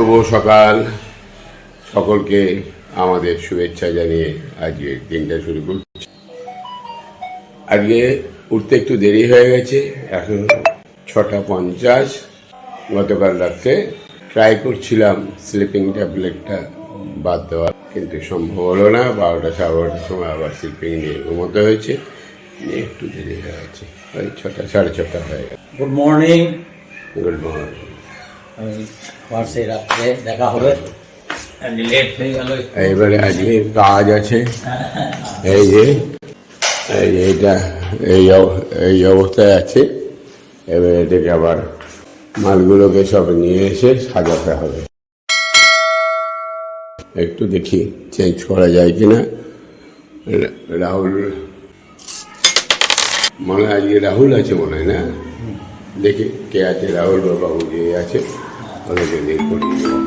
শুভ সকাল। সকলকে আমাদের শুভেচ্ছা জানিয়ে আজকে দিনটা শুরু করছি। আজকে উঠতে একটু দেরি হয়ে গেছে এখন ছটা পঞ্চাশ। গতকাল রাত্রে ট্রাই করছিলাম স্লিপিং ট্যাবলেটটা বাদ দেওয়ার কিন্তু সম্ভব হলো না। বারোটা সাড়ে বারোটার সময় আবার স্লিপিং নিয়ে ঘুমোতে হয়েছে। একটু দেরি হয়ে গেছে। ওই ছটা সাড়ে ছটা হয়ে গেছে। গুড মর্নিং গুড মর্নিং আবার সেই রাত্রে দেখা হবে। আজকে লেট হয়ে গেল এবারে আজকে কাজ আছে। এই যে এই যে এটা এই অব- এই অবস্থায় আছে। এবারে এটাকে আবার মালগুলোকে সব নিয়ে এসে সাজাতে হবে। একটু দেখি চেঞ্জ করা যায় কিনা। রা- রাহুল মনে হয় আজকে রাহুল আছে মনে হয় না? দেখি কে আছে রাহুল বাবু যে আছে। ওদেরকে দিয়ে করিয়ে দেবো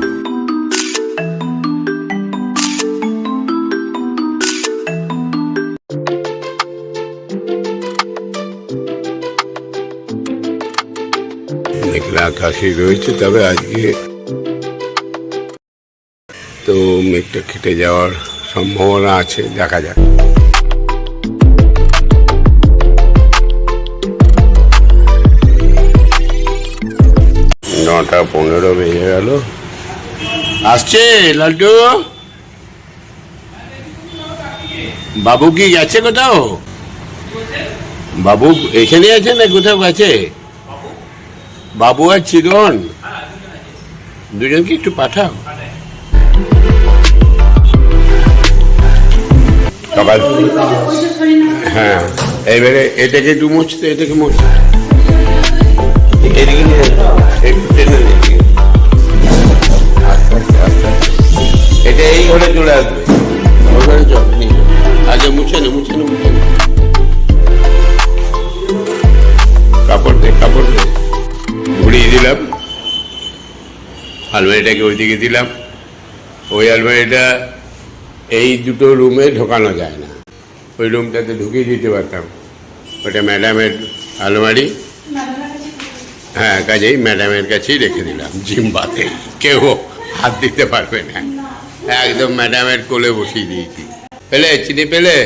মেঘলা রয়েছে, তবে আজকে তো মেঘটা কেটে যাওয়ার সম্ভাবনা আছে, দেখা যাক। নটা পনেরো বেজে গেল। আসছে লাল্টু বাবু কি গেছে কোথাও? বাবু এখানে আছে না কোথাও গেছে? বাবু আর চিরন। দুজনকে একটু পাঠাও। সকাল হ্যাঁ এবারে এটাকে একটু মুছতে, এটাকে মুছতে। এদিকে। এটা এই ঘরে চলে আসবে যাও। মুছে নে মুছে মুছে কাপড় দে কাপড় দে দিলাম আলমারিটাকে ওইদিকে দিলাম ওই আলমারিটা এই দুটো রুমে ঢোকানো যায় না ওই রুমটাতে ঢুকিয়ে দিতে পারতাম ওটা ম্যাডামের আলমারি হ্যাঁ কাজেই ম্যাডামের কাছেই রেখে দিলাম জিম্বাতে কেউ হাত দিতে পারবে না। একদম ম্যাডামের কোলে বসিয়ে দিয়েছি। পেলে, চিনি পেলে?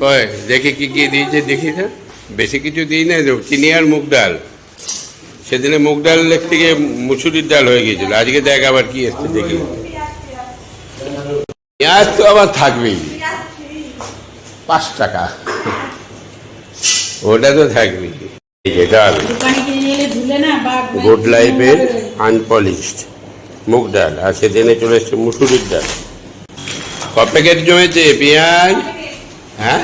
ওই, দেখি কি কি দিয়েছে, দেখি তো। বেশি কিছু দিই না চিনি আর মুগ ডাল। সেদিনে মুগ ডাল থেকে মুসুরির ডাল হয়ে গিয়েছিল। আজকে দেখ আবার কি এসছে, দেখি। পেঁয়াজ তো আবার থাকবেই। পাঁচ টাকা। ওটা তো থাকবেই। এই যে ডাল দোকানে কিনে নিয়ে এলে ধুলে না বা গুড লাইফের আনপলিশড মুগ ডাল, আর সেদিনে চলে এসছে মুসুরির ডাল। ক প্যাকেট জমেছে, পেঁয়াজ? হ্যাঁ?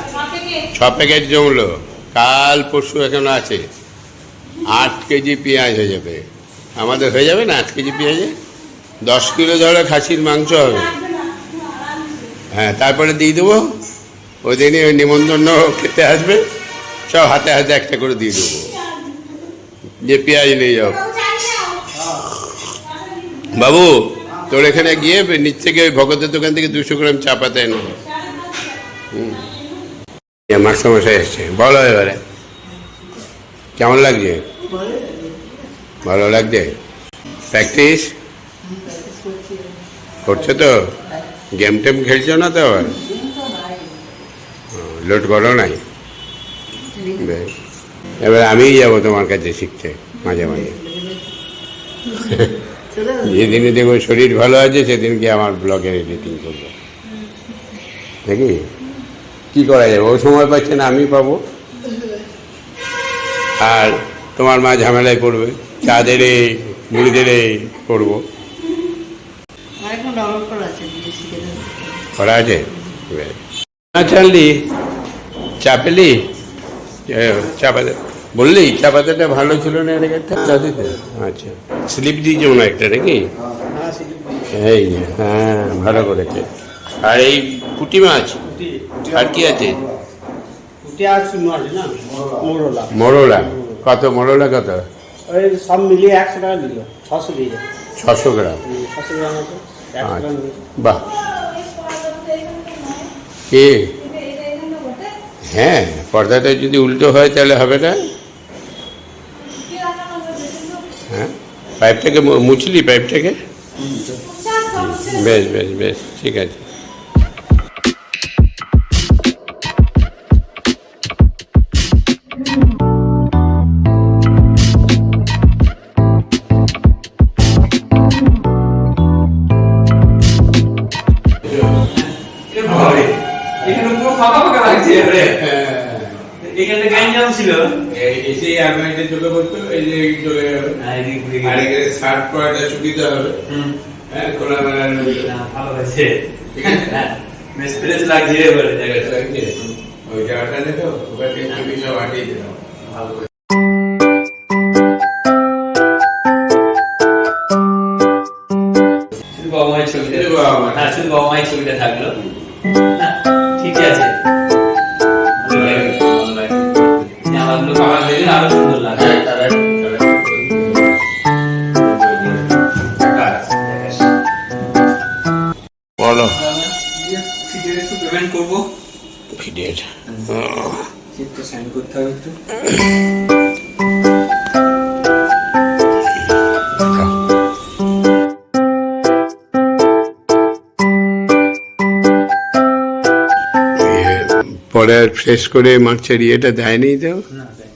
ছ প্যাকেট জমলো। কাল পরশু এখনও আছে। আট কেজি পেঁয়াজ হয়ে যাবে। আমাদের হয়ে যাবে না আট কেজি পেঁয়াজে? দশ কিলো ধরে খাসির মাংস হবে। হ্যাঁ তারপরে দিয়ে দেবো। ওই দিনই ওই নিমন্ত্রণ খেতে আসবে। সব হাতে হাতে একটা করে দিয়ে দেবো। যে পেঁয়াজ নিয়ে যাও বাবু, তোর এখানে গিয়ে নিচ থেকে ওই ভগতের দোকান থেকে দুশো গ্রাম চা পাতা এনে মাস্টারমশাই এসছে বলো এবারে। কেমন লাগছে? ভালো লাগছে? প্র্যাকটিস করছ তো? গেম টেম খেলছো না তো আবার? লোড করো নাই। এবার আমিই যাব তোমার কাছে শিখতে, মাঝে মাঝে। যেদিনে দেখব শরীর ভালো আছে, সেদিনকে আমার ব্লগের এডিটিং করব। নাকি? কি করা যাবে? ও সময় পাচ্ছে না, আমি পাবো? আর তোমার মা ঝামেলায় পড়বে, চা দেরে মুড়ি দেরে করব করা আছে। না চা পেলি? চা পাতা বললি চা পাতাটা ভালো ছিল না এটাকে একটা চা দিতে। আচ্ছা। স্লিপ দিয়েছে মনে হয় একটা নাকি? এই হ্যাঁ ভালো করেছে। আর এই পুঁটি মাছ? আর কি আছে? মোরলা। মরোলা। কত? মরোলা কত? ওই সব মিলিয়ে একশো টাকা দিল ছশো দিয়ে। ছশো গ্রাম। ছশো গ্রাম আচ্ছা। বাহ। কে? হ্যাঁ পর্দাটা যদি উল্টো হয় তাহলে হবে না? হ্যাঁ পাইপটাকে মুছলি পাইপটাকে বেশ বেশ বেশ ঠিক আছে। শার্ট পরাটা সুবিধা হবে। হ্যাঁ খোলামেলা রইল না, ভালো হয়েছে। হ্যাঁ, এবারে ওই জায়গাটা দেখো ওখান থেকে আমি সব হাঁটিয়ে দিলাম। ভালো বাবা মায়ের ছবিটা বাবা মা। হ্যাঁ শুধু বাবা মায়ের ছবিটা থাকল। সাইন করতে হবে একটু। পরে আর ফ্রেশ করে মার্চের ইয়েটা দেয়নি তো? না দেয়।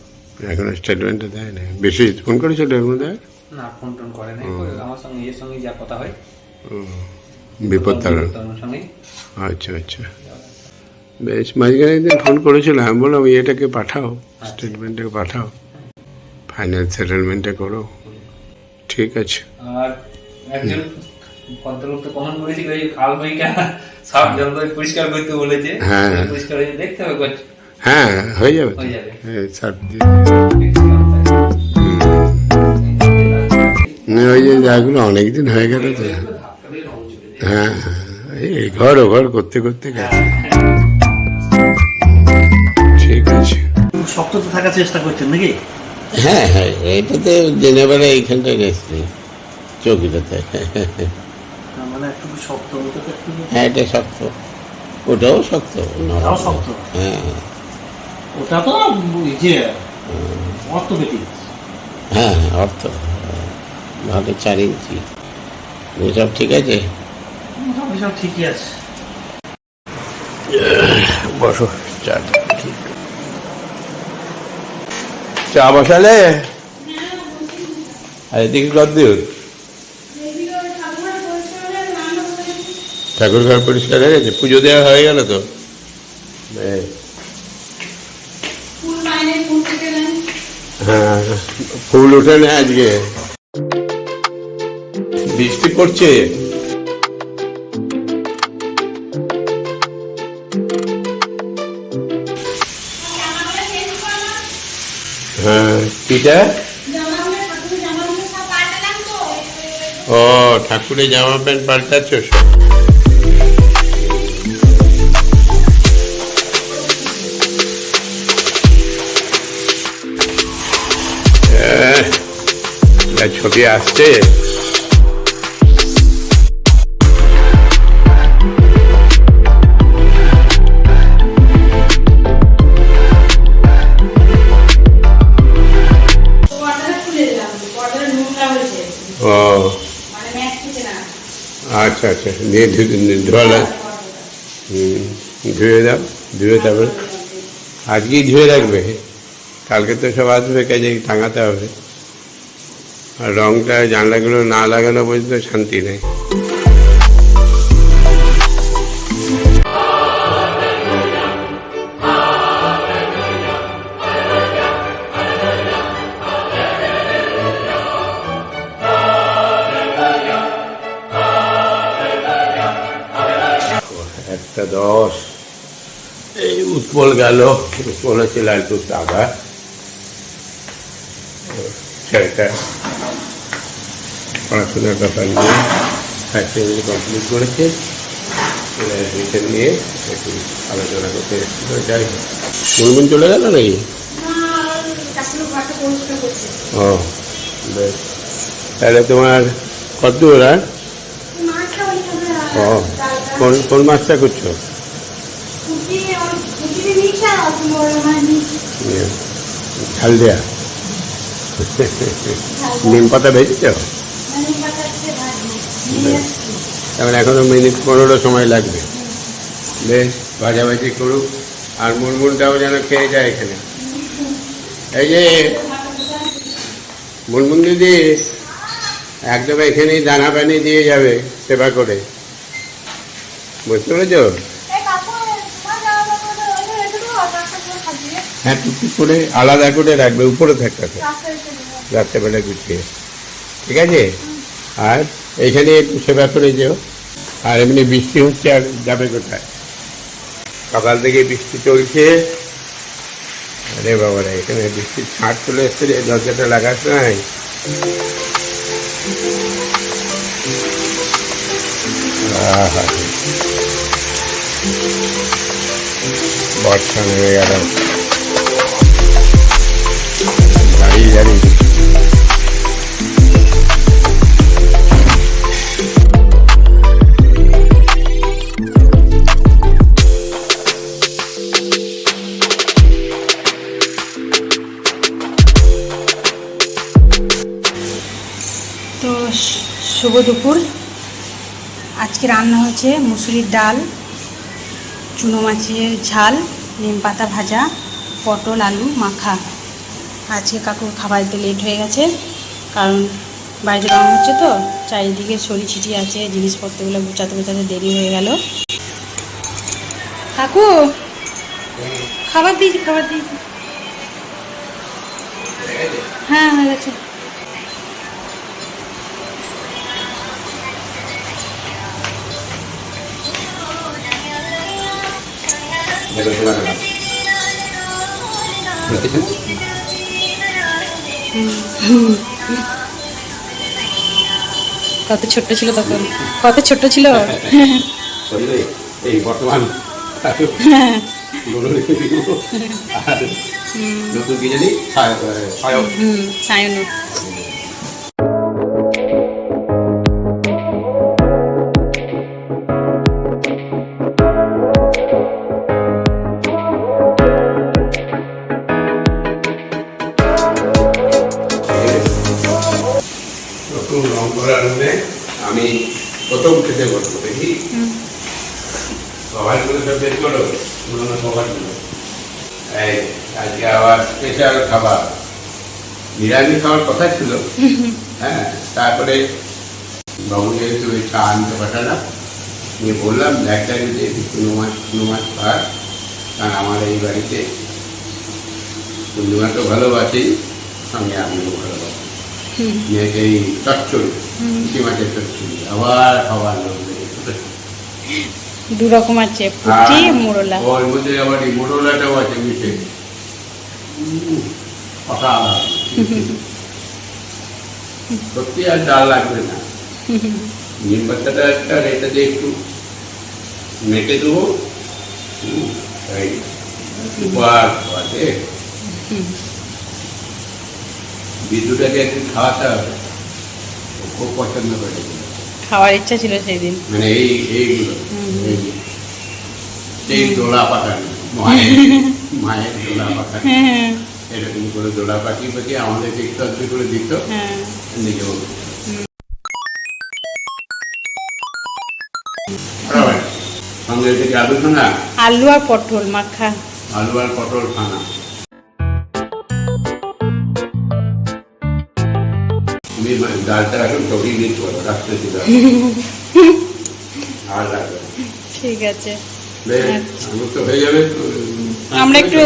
এখনও স্টেটমেন্টটা দেয় না? বেশি ফোন করেছিল এর মধ্যে না ফোন টোন করে নাই। আমার সঙ্গে এর সঙ্গে যা কথা হয়। বিপদ তোমার সঙ্গে। আচ্ছা আচ্ছা। বেশ মাঝখানে একদিন ফোন করেছিল আমি বললাম ইয়েটাকে পাঠাও স্টেটমেন্টটাকে পাঠাও ফাইনাল সেটেলমেন্টটা করো। ঠিক আছে। আর একজন ভদ্রলোক তো কমেন্ট করেছিল এই খাল বইটা সব জল পরিষ্কার করতে বলেছে। হ্যাঁ। পরিষ্কার হয়ে দেখতে হবে হ্যাঁ হয়ে যাবে হয়ে যাবে। হ্যাঁ ওই যে যাগুলো অনেকদিন হয়ে গেল তো। হ্যাঁ হ্যাঁ, এই ঘর ও ঘর করতে করতে গেছে। আছে শক্ত তো থাকার চেষ্টা করছেন নাকি? হ্যাঁ হ্যাঁ এটাতে জেনে বেলা এইখানটায় গেছি। চৌকিটাতে মানে একটু শক্ত ওটা তো একটু হ্যাঁ এটা শক্ত। ওটাও শক্ত শক্ত। হ্যাঁ। ওটা তো যে হ্যাঁ হ্যাঁ, অর্থ। ভালো চার ইঞ্চি। এসব ঠিক আছে? সব ঠিকই আছে। বসো চা চা বসালে? আর এদিকে কত দূর ঠাকুর ঘর পরিষ্কার হয়ে গেছে? পুজো দেওয়া হয়ে গেল তো? হ্যাঁ। ফুল ওঠে না আজকে। বৃষ্টি পড়ছে? কিটা? ও ঠাকুরের জামা প্যান্ট পাল্টাচ্ছ ছবি আসছে? আচ্ছা আচ্ছা। দিয়ে ধোয়ালা ধুয়ে দাও, ধুয়ে তারপরে আজকেই ধুয়ে রাখবে। কালকে তো সব আসবে, কাজে টাঙাতে হবে। আর রঙটা জানলাগুলো না লাগানো পর্যন্ত শান্তি নেই। দশ। এই উৎপল গেল। উৎপল হচ্ছে লালটুর দাদা। ছেলেটা ব্যাপার নিয়ে ফ্যাক্টরি কমপ্লিট করেছে। অ্যাডমিশন নিয়ে একটু আলোচনা করতে এসেছিল। যাই হোক। মুনমুন চলে গেল নাকি? ও বেশ। তাহলে তোমার কত দূর আর ও কোন কোন মাছটা করছ? ঝাল দেয়া নিম পাতা ভেজেছ তারপরে এখনও মিনিট পনেরো সময় লাগবে বেশ ভাজাভাজি করুক আর মুনমুনটাও যেন খেয়ে যায় এখানে এই যে মুনমুন দিদি একদম এখানেই দানা পানি দিয়ে যাবে সেবা করে বুঝতে পেরেছ হ্যাঁ টুকটুক করে আলাদা করে রাখবে, উপরে থাকতে রাত্রেবেলা গুছিয়ে। ঠিক আছে? আর এইখানে একটু সেবা করে যেও। আর এমনি বৃষ্টি হচ্ছে আর যাবে কোথায়? সকাল থেকে বৃষ্টি চলছে। আরে বাবারা, এখানে বৃষ্টির ছাট চলে এসছে রে, দরজাটা লাগাস নাই। বর্ষা নেমে গেল। তো শুভ দুপুর। আজকে রান্না হয়েছে মুসুরির ডাল, চুনো মাছের ঝাল, নিম পাতা ভাজা, পটল, আলু, মাখা। আজকে কাকুর খাবার দিতে লেট হয়ে গেছে, কারণ বাইরে রং হচ্ছে তো, চারিদিকে ছড়ি ছিটি আছে, জিনিসপত্রগুলো গুছাতে গুছাতে দেরি হয়ে গেল। কাকু, খাবার দিয়েছি খাবার দিয়েছি। হ্যাঁ হয়ে গেছে। দেখো? কত ছোট্ট ছিল তখন? কত ছোট্ট ছিল? এই বর্তমান নতুন কি জানি? সায়নু আমি প্রথম খেতে দেখি? সব বের করো পুরোনো এই আজকে আবার স্পেশাল খাবার। নিরামিষ খাওয়ার কথা ছিল। হ্যাঁ তারপরে বাবু যেহেতু ওই চা আনতে পাঠালাম নিয়ে বললাম একটা যদি একটু কুনো মাছ কুনো মাছ পার কারণ আমার এই বাড়িতে পূর্ণিমা তো ভালোবাসি সঙ্গে আমিও ভালোবাসি। যে এই চচ্চড়ি পুঁটি মাছের চচ্চড়ি আবার খাবার দু রকম আছে পুটি মোরলা। ওর মধ্যে আবার এই মোরলাটাও আছে মিশে। সত্যি আর ডাল লাগবে না। নিম পাতাটা একটা এটা দিয়ে একটু মেটে দেবো। এই উপহার আছে। বিদ্যুটাকে একটু খাওয়াতে হবে। খুব পছন্দ করে খাওয়ার ইচ্ছা ছিল সেই দিন মানে এই এইগুলো। এই দোলা মায়ের হ্যাঁ এরকম করে দোলা পাখি পাখি আমাদের একটু আধটু করে দিত। হ্যাঁ। নিজেও বরাবর। সঙ্গে থেকে আলু খানা আলু আর পটল মাখা। আলু আর পটল খানা। ডালটা এখন আর লাগবে ঠিক আছে। তো হয়ে যাবে। আমরা একটু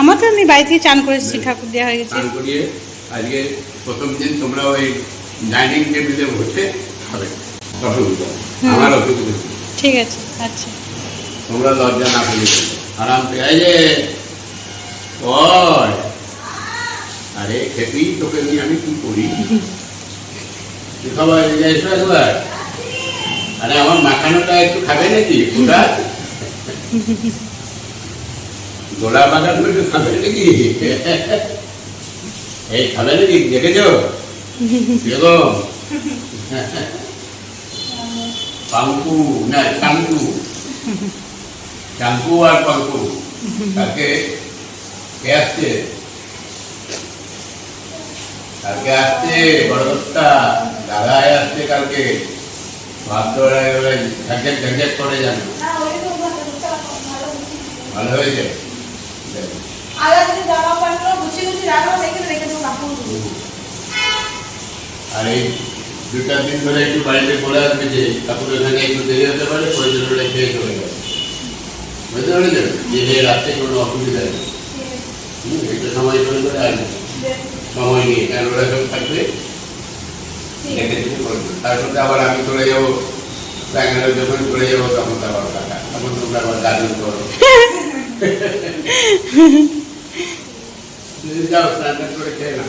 আমার তো আমি বাড়ি থেকে চান করে এসেছি ঠাকুর দেওয়া হয়ে গেছে। করিয়ে আজকে প্রথম দিন তোমরা ওই ডাইনিং টেবিলে বসে খাবে। অসুবিধা আমার অসুবিধা ঠিক আছে আচ্ছা। তোমরা লজ্জা না করি আরাম পেয়ে যে ওই আরে খেপি, তোকে নিয়ে আমি কি করি? একবার? আরে, আমার মাখানোটা একটু খাবে নাকি? ওটা গোলা বাগান একটু খাবে নাকি? এই, খাবে নাকি? দেখেছ? দেখো পাঙ্কু না চাঙ্কু চাঙ্কু আর পাঙ্কু কালকে কে আসছে? কালকে আসছে বড় কর্তা দাদাই আসছে কালকে। ভাত তো ঝাঁকেট ঝাঁকেট করে জানো ভালো হয়েছে? আর এই দু চার দিন ধরে একটু বাড়িতে পড়ে আসবে যে কাপড় এখানে একটু দেরি হতে পারে প্রয়োজন হলে খেয়ে চলে যাবে। বুঝতে পেরেছেন যে রাত্রে কোনো অসুবিধা নেই। হুম, একটু সময় করে করে আসবে সময় নিয়ে থাকবে? দেখে আবার আমি চলে যাব ব্যাঙ্গালোর যখন চলে যাব তখন তো আবার টাকা। তখন তোমরা আবার করো। যাও স্নান করে খেয়ে না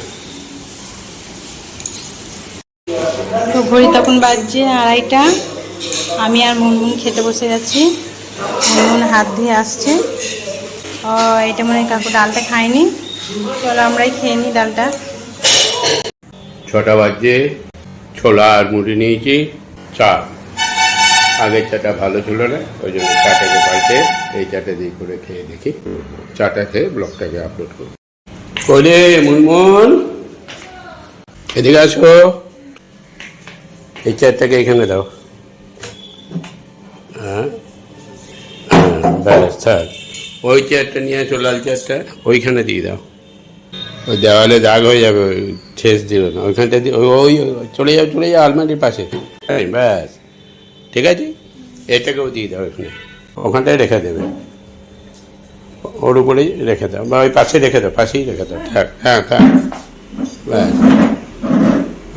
তো ঘড়ি তখন বাজছে আড়াইটা। আমি আর মুনমুন খেতে বসে যাচ্ছি মুনমুন হাত ধুয়ে আসছে। ও এটা মনে হয় কাকু ডালটা খায়নি। চলো খেয়ে নিই ডালটা। ছটা বাজে ছোলা আর মুড়ি নিয়েছি চা। আগের চাটা ভালো ছিল না ওই জন্য চাটাকে পাল্টে এই চাটা দিয়ে করে খেয়ে দেখি। চাটা খেয়ে ব্লগটাকে আপলোড করব। ওরে মুনমুন এদিকে আসো। এই চারটাকে এখানে দাও। হ্যাঁ? হ্যাঁ, ব্যাস থাক। ওই চেয়ারটা নিয়ে আসো লাল চেয়ারটা ওইখানে দিয়ে দাও। ওই দেওয়ালে দাগ হয়ে যাবে, ওই ঠেস দিও না। ওইখানটা দিয়ে ওই চলে যাও চলে যাও আলমারির পাশে। এই, ব্যাস। ঠিক আছে? এটাকেও দিয়ে দাও এখানে। ওখানটায় রেখে দেবে। ওর উপরেই রেখে দাও। বা ওই পাশে রেখে দাও, পাশেই রেখে দাও। থাক হ্যাঁ থাক। ব্যাস।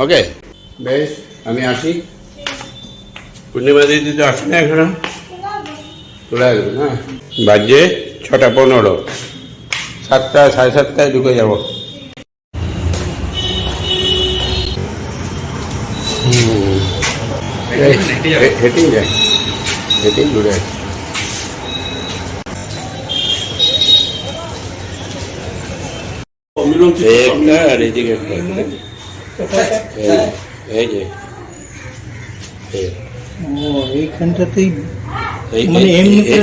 ওকে? বেশ, আমি আসি। পূর্ণিমা দিদি তো আসে না এখনও। চলে আসবে না? বাজে ছটা পনেরো। সাতটা, সাড়ে সাতটায় ঢুকে যাব। হেঁটেই যায়। হেঁটেই ঘুরে আসি। একটা আর এদিকে একটা এই- এই যে। এইখানটাতেই এই- মানে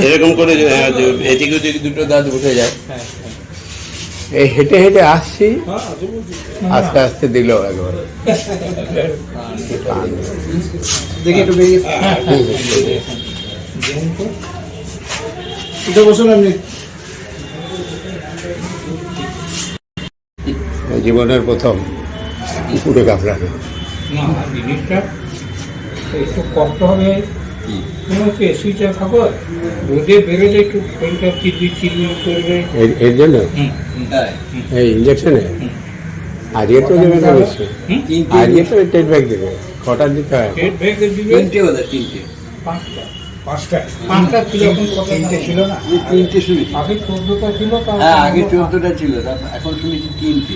এরকম করে হ্যাঁ, এদিক ওদিক দুটো দাঁত উঠে যায়। এই হেঁটে হেঁটে আসছি। আস্তে আস্তে দিল একবার। দেখি একটু বসুন আপনি। জীবনের প্রথম পুরো কাপড়ানো না জিনিসটা একটু কষ্ট হবে। একটু এসিটা থাকো রোদে বেরোলে একটু শরীরটা চিরবির চিরবির করবে। এর- জন্য? এই ইঞ্জেকশনে আজকে তো দেবে না নিশ্চয়ই আজকে তো টেট ব্যাগ দেবে। কটার দিতে হয়? পেট ভেঙে দিবে। পাঁচটা। পাঁচটা। পাঁচটা ছিল এখন তিনটে। ছিল না? তিনটে শুনেছি। আগে চোদ্দটা ছিল হ্যাঁ আগে চোদ্দটা ছিল এখন শুনেছি তিনটে।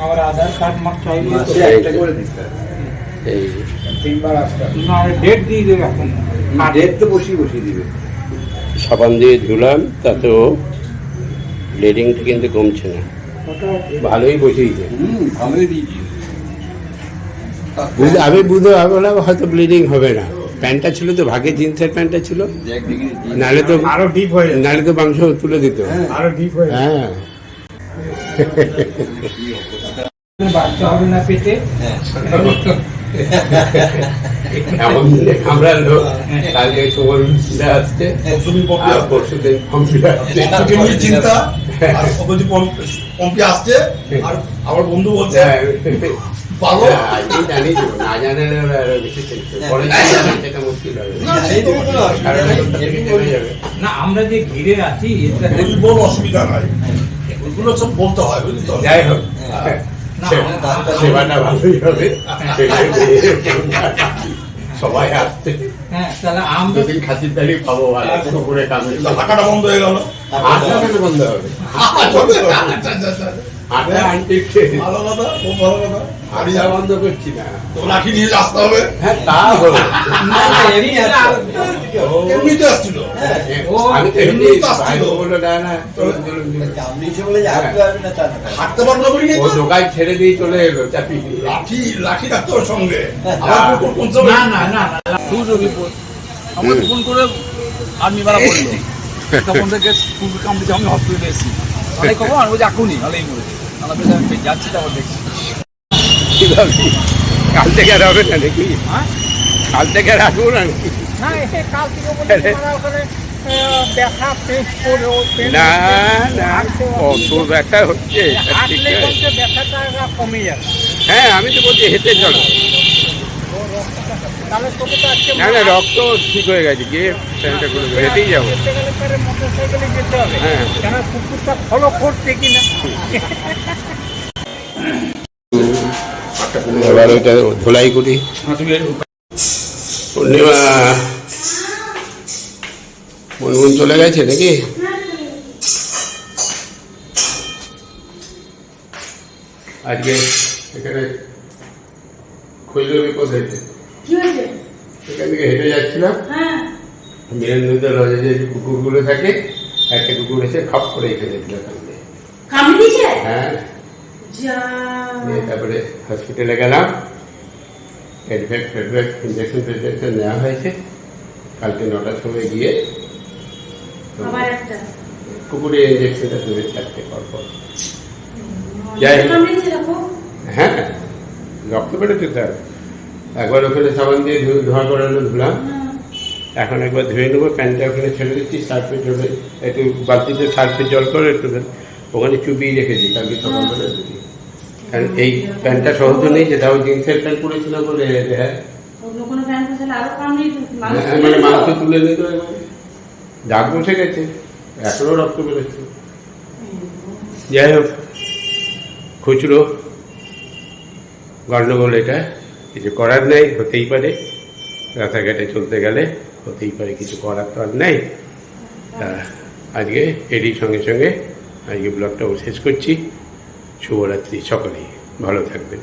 আমার আধার কার্ড মার চাইলে একটা করে দিতে হবে এই তিনবার আসতে ডেট দিয়ে দেবে এখন। ডেট তো বসিয়ে বসিয়ে দিবে। সাবান দিয়ে ধুলাম তাতেও ব্লিডিংটা কিন্তু কমছে না। ভালোই বসিয়েছে। হুম ভালোই দিয়েছি। আমি বুঝতে ভাবলাম হয়তো ব্লিডিং হবে না। প্যান্টটা ছিল তো ভাগে জিন্সের প্যান্টটা ছিল। নাহলে তো আরও ডিপ হয়ে নাহলে তো মাংস তুলে দিত। আরও ডিপ হয়ে হ্যাঁ। বাচ্চা হবে না পেটে? এমন দিনে কামড়ালো কালকে আসছে। চিন্তা আর ও বলছে পম- পম্পি আসছে আর আমার বন্ধু বলছে ভালো? হ্যাঁ, জানি না মুশকিল হবে। আমরা যে ঘিরে আছি অসুবিধা নাই। ওইগুলো সব বলতে হয় বুঝলি যাই হোক। সে- সেবাটা ভালোই হবে। সবাই আসছে হ্যাঁ দুদিন খাসির দাড়ি খাব ভালো করে কামড়ে হাঁটাটা বন্ধ হয়ে গেল বন্ধ হবে আটটা আনতে ভালো কথা খুব ভালো কথা। আমি আটটা বন্ধ করছি না। তো লাঠি নিয়ে আসতে হবে হ্যাঁ তা হলো এমনিতে আসছিল। আমি তো এমনি এমনি আসছিল। ভাই না না চলুন, চলুন, চলুন। আপনি সে বলে হাঁটতে পারবি না তা হাঁটতে পারব না বলি ও দোকান ছেড়ে দিয়ে চলে এলো দিয়ে। লাঠি লাঠি হবে সঙ্গে। না না না না আমাকে ফোন করে আর্মি মারা বলল তখন থেকে কুকুর কামড়েছে আমি হসপিটালে এসেছি। যাচ্ছি তারপর দেখছি। কাল থেকে আর হবে না নাকি? কাল থেকে আর কি। না না কত ব্যথা হচ্ছে হ্যাঁ আমি তো বলছি হেঁটে চলো তাহলে তোকে তো আজকে না না রক্ত ঠিক হয়ে গেছে গিয়ে প্যান্টটা করে হেঁটেই যাব। যেতে গেলে পরে মোটরসাইকেলে যেতে হবে হ্যাঁ। কেন কুকুরটা ফলো করছে কিনা এবার ওইটা ধোলাই করি। পূর্ণিমা মনমুন চলে গেছে নাকি? আজকে এখানে খৈল বিপদ হয়েছে। কি হয়েছে? এখান থেকে হেঁটে যাচ্ছিলাম। হ্যাঁ। বীরেন্দ্রদের লজে যে কুকুরগুলো থাকে একটা কুকুর এসে খপ করে এখানে দিল কামড়ে কামড়ে দিয়েছে? হ্যাঁ। তারপরে হসপিটালে গেলাম। হেডব্যাগ ফেডব্যাগ ইঞ্জেকশন ফেডব্যাকশন নেওয়া হয়েছে। কালকে নটার সময় গিয়ে কুকুরের ইঞ্জেকশনটা দেবে চারটে পর পর। যাই। হ্যাঁ। রক্ত বেরোতে তার একবার ওখানে সাবান দিয়ে ধোয়া করানো ধুলাম এখন একবার ধুয়ে নেব প্যান্টটা ওখানে ছেড়ে দিচ্ছি সার্ফে চলে একটু বালতিতে সার্ফে জল করে একটু। ওখানে চুপিয়ে রেখেছি কালকে সকালবেলা ধুই। কারণ এই প্যান্টটা সহজ নেই যে তাও জিন্সের প্যান্ট পরেছিলাম বলে হ্যাঁ মানে মাংস তুলে নিত দাগ বসে গেছে এখনও রক্ত বেরোচ্ছে যাই হোক খুচরো গন্ডগোল এটা কিছু করার নেই, হতেই পারে। রাস্তাঘাটে চলতে গেলে হতেই পারে, কিছু করার তো আর নেই। আজকে এরই সঙ্গে সঙ্গে আজকে ব্লগটাও শেষ করছি। শুভরাত্রি সকলেই, ভালো থাকবেন।